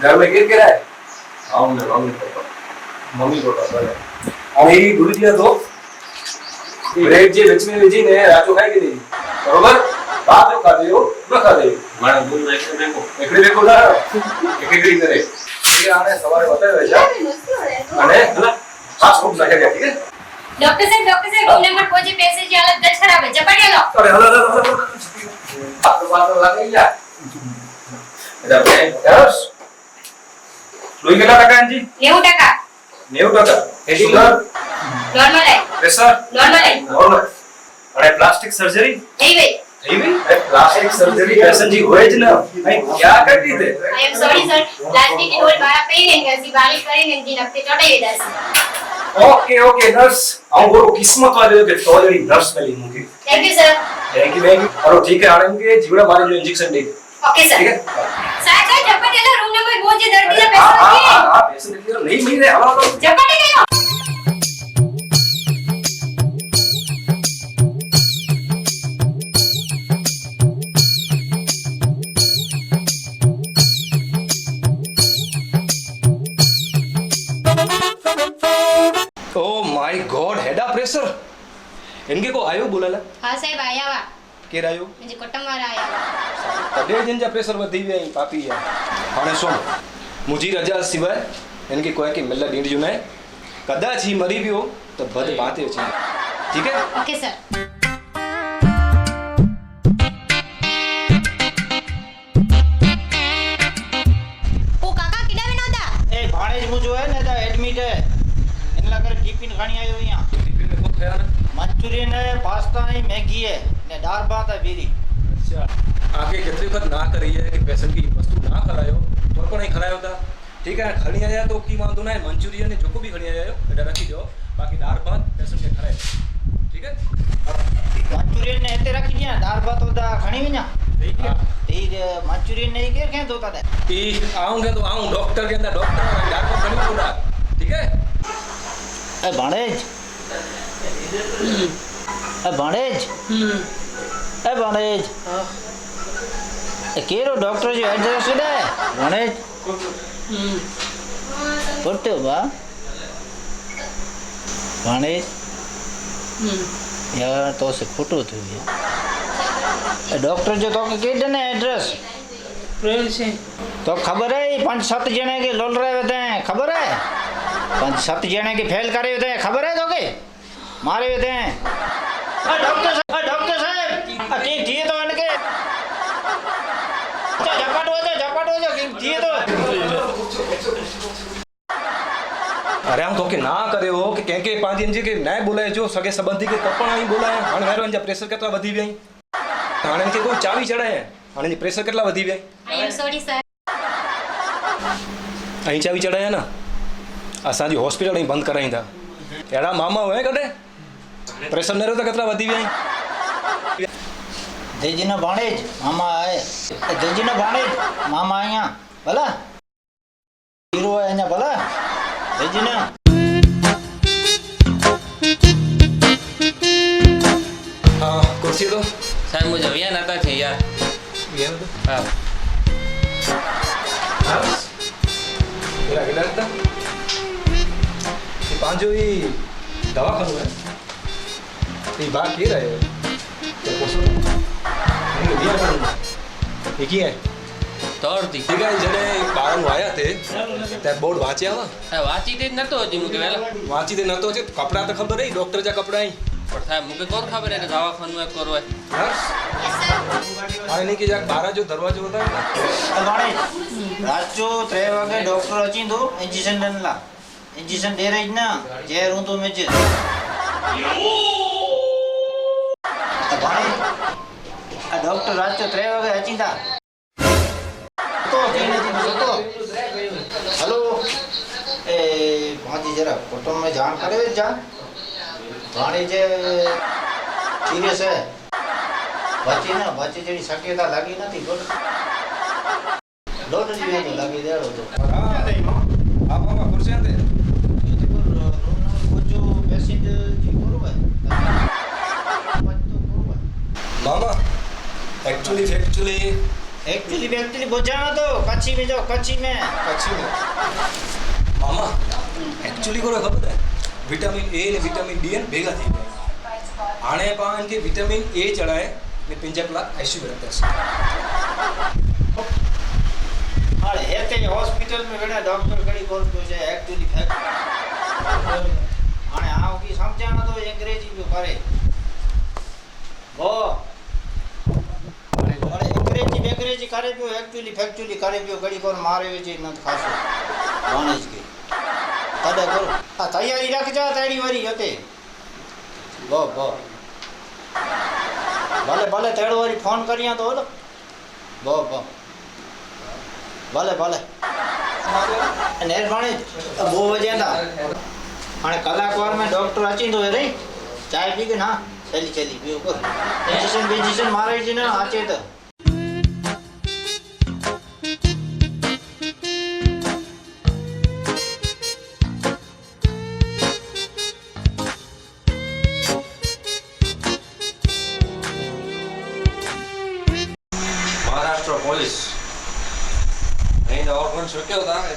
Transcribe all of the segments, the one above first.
घर में गिर गिरा है આવું ને મમ્મી પપ્પા મમ્મી પપ્પા ભલે અને એ ગુરુજીને તો બ્રેડ જે વેચવી વેચીને રાચો ખાઈ ગઈ બરોબર ભાત જો ખાધે એવું ન ખાધે એવું મારા ગુરુ એકદમ દેખો એકડી બેકો ના એકડી કરે એ આને સવારે બતાવે છે અને હા ખૂબ નાખે છે ઠીક છે डॉक्टर साहब डॉक्टर साहब रूम नंबर पहुंचे पैसे की हालत दस खराब है झपट लो અરે હલો હલો હલો પાત્ર પાત્ર લાગી ગયા એટલે બેન યસ લોહી કેટલા ટકા એનજી 90 ટકા 90 ટકા સુગર નોર્મલ આઈ પ્રેશર નોર્મલ આઈ નોર્મલ અરે પ્લાસ્ટિક સર્જરી થઈ ગઈ થઈ ગઈ અરે પ્લાસ્ટિક સર્જરી પેશન જી હોય જ ન ભાઈ ક્યાં કરી દીધે I am sorry sir plastic in ઓલ મારા પેન એન ગસી બાલી કરીને એનજી નફતે ચડાઈ દેશે ઓકે ઓકે નર્સ હું બોલો કિસ્મત વાળી કે તોલડી નર્સ મેલી મૂકી thank you sir thank you thank you और ठीक है आनंद के जीवन हमारे जो इंजेक्शन दे ओके सर ठीक है सर ನಿಲ್ಲಿರೋ ನೈ ಮೈರೆ ಅವಾಗ ಜಗತ್ತಿಗೆ માય ગોડ હેડા પ્રેશર એનકે કો આયો બોલાલા હા સાહેબ આયા વા કેર આયો મુજે કોટમવાર આયા તડે જન જા પ્રેશર વધી ગયા પાપી યાર અને સોમ મુજી રજા સિવાય इनखे को आहे की मिल ॾींहं जुमे कदा ही मरी भी हो तो बद पाण ते अची ठीकु आहे ओके सर। ओ काका किडा में नदा? ए भाड़ेज मु जो है ने दा एडमिट है। इन लगर टिफ़िन खानी आयो यहाँ। टिफ़िन में को खाया ना मंचूरियन ने पास्ता ने मैगी है ने दाल भात है बीरी अच्छा आगे कितनी बार ना करी है कि पैसन की वस्तु ना खरायो तो कोई खरायो था? ठीक है खणी आया तो की वांदो ना मंचूरियन जो को भी खणी आया बेटा रखी दो बाकी दाल भात पेशन के ठराए ठीक है मंचूरियन ने एते रखी दिया दाल भात तो दा खणी वना ठीक है ठीक मंचूरियन नहीं के के दोता दे ठीक आऊंगा तो आऊं डॉक्टर के अंदर डॉक्टर दाल को खणी पूरा ठीक है ए भाणेज ए भाणेज ए भाणेज केरो डॉक्टर जो एड्रेस दे भाणेज ಕೊಡ್ತೇವೆ ಬಾ ಪಾಣಿ ಯಾವ ತೋರಿಸಿ ಫೋಟೋ ತೆಗಿಯ ડોક્ટર જો તો કહી દે ને એડ્રેસ તો ખબર હે પાંચ સાત જણે કે લોલ રહે તે ખબર હે? પાંચ સાત જણે કે ફેલ કરે તે ખબર હે તો કે મારે તે ડોક્ટર સાહેબ ડોક્ટર સાહેબ તે ધીએ તો એને કે? ઝપાટો જો ઝપાટો જો ધીએ તો? अरे हम तोखे ना करियो की कंहिंखे पंहिंजी हिन जेके न ॿोलाइजो सॻे सबंधी खे कपण आई ॿोलाए हाणे वारो हिन जा प्रेशर केतिरा वधी विया आहिनि हाणे हिन खे कोई चावी चढ़ाए हाणे हिन प्रेशर केतिरा वधी विया आहिनि ऐं चावी चढ़ाया न असांजी हॉस्पिटल ई बंदि कराईंदा अहिड़ा मामा हुया कॾहिं प्रेशर न रहियो त केतिरा वधी विया आहिनि देजीन भाणेज मामा आहे देजीन भाणेज मामा आहियां भला हीरो आहे अञा भला Regina! હા ખુરશી તો સાહેબ હું જમ્યા નતા છે યાર. ગયા હા. પેલા કેટલા હતા. એ પાંચો એ દવાખાનું હે. એ બા કે રહ્યો એ ક્યાં તળતી ભીગાઈ જને બારણું આવ્યા તે ત્યાં બોર્ડ વાંચ્યા વા વાંચી તે નતો હતી મુકે વેલા વાંચી તે નતો છે કપડા તો ખબર નહીં ડોક્ટર જા કપડા અહીં. પણ થાય મુકે કોર ખબર એટલે દવાખાનું એક કરો હા? નહીં કે જાક બારા જો દરવાજો હતા રાજો ત્રે વાગે ડોક્ટર અચી દો ઇન્જેક્શન ડનલા ઇન્જેક્શન દે રહી ના. ઝેર હું તો મેજે. આ ડોક્ટર રાજો ત્રે વાગે અચી હતો નથી હતો એ ભાજી જરા કુટુંબને જાણ કરે જાણ? ભાણી જે ધીરે છે. ભાજી ના ભાજી જેની શક્યતા લાગી નથી બોલ લોટ જીવે તો લાગી દેડો તો. હા બાબા ખુરશી દે. મામા એકચ્યુઅલી ફેક્ચ્યુઅલી एक्चुअली एक्चुअली बुझाना तो कच्छी में जाओ कच्छी में કચ્છી ને મામા એકચ્યુઅલી કરો ખબર છે વિટામિન એ ને વિટામિન ડી ને ભેગા થઈ ગયા આણે પણ કે વિટામિન એ ચડાય ને પંજા કલાક આઈસીયુ રહેતા अरे हेते हॉस्पिटल में वेड़ा डॉक्टर कड़ी बोल तो जे एक्चुअली फैक्ट हाणे आओ की समझाना तो अंग्रेजी में करे કરે ગયો એકચ્યુઅલી ફેક્ચ્યુઅલી કરે ગયો ઘડી કોણ મારે છે નથી ખાસો ભણે જ ગઈ કદા કરો. આ તૈયારી રાખજો તારી વારી હતે. બો બો ભલે ભલે તેડ વારી ફોન કરીયા તો ઓલો બો બો ભલે ભલે. નેર ભાણે બહુ વજ્યા અને કલાકવારમાં ડૉક્ટર અચીંદો રે ચાય પી ગઈ ના? ચાલી ચાલી બીજું કર ઇન્જેક્શન બીજેક્શન મારે છે ને આચે તો.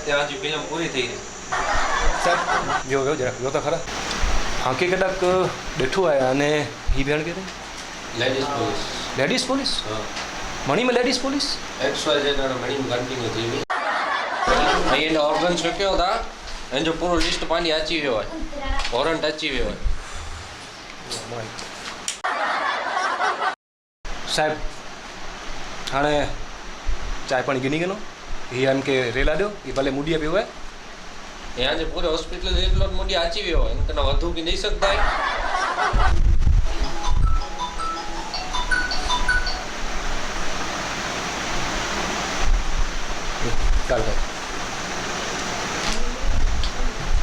ત્યાં હજી ફિલ્મ પૂરી થઈ ગઈ સાહેબ જો જો જરા જો તો ખરા હાંકી કદાચ બેઠું આવ્યા અને ઈ બેન કે લેડીઝ પોલીસ લેડીઝ પોલીસ હા. મણીમાં ladies police X Y Z અને મણીમાં કન્ટિન્યુ થઈ ગઈ. એના ઓર્ગન શક્યો હતા. એનો પૂરો લિસ્ટ પાણી આચી ગયો હોય. વોરંટ આચી ગયો હોય. સાહેબ હાણે ચાય પાણી ગીની ગયેલો એ એમ કે રેલા દો એ ભલે મૂડી આપ્યો હોય ત્યાં જે પૂરે હોસ્પિટલ એટલો જ મોટી આચી ગયો હોય એને કના વધુ કે નહીં શકતા ચાલ ભાઈ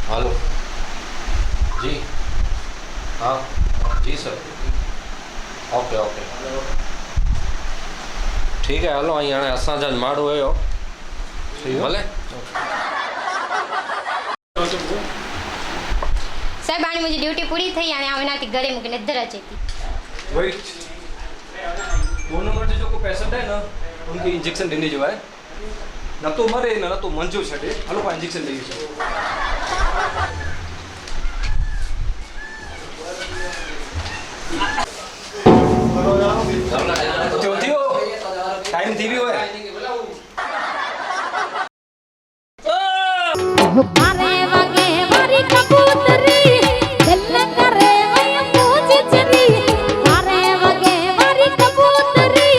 હાલો જી હા જી સર ઓકે ઓકે ठीक है हलो અહીં हाणे असांजो माण्हू हुयो સાહેબ આની મુજબ ડ્યુટી પૂરી થઈ અને આમ એનાથી ઘરે મૂકીને ધરા જ વેઇટ ઇન્જેક્શન નંબર જવાય. ન તો હે ન તો इंजेक्शन देने जो है ઇન્જેક્શન तो मरे ना ટાઈમથી छटे हलो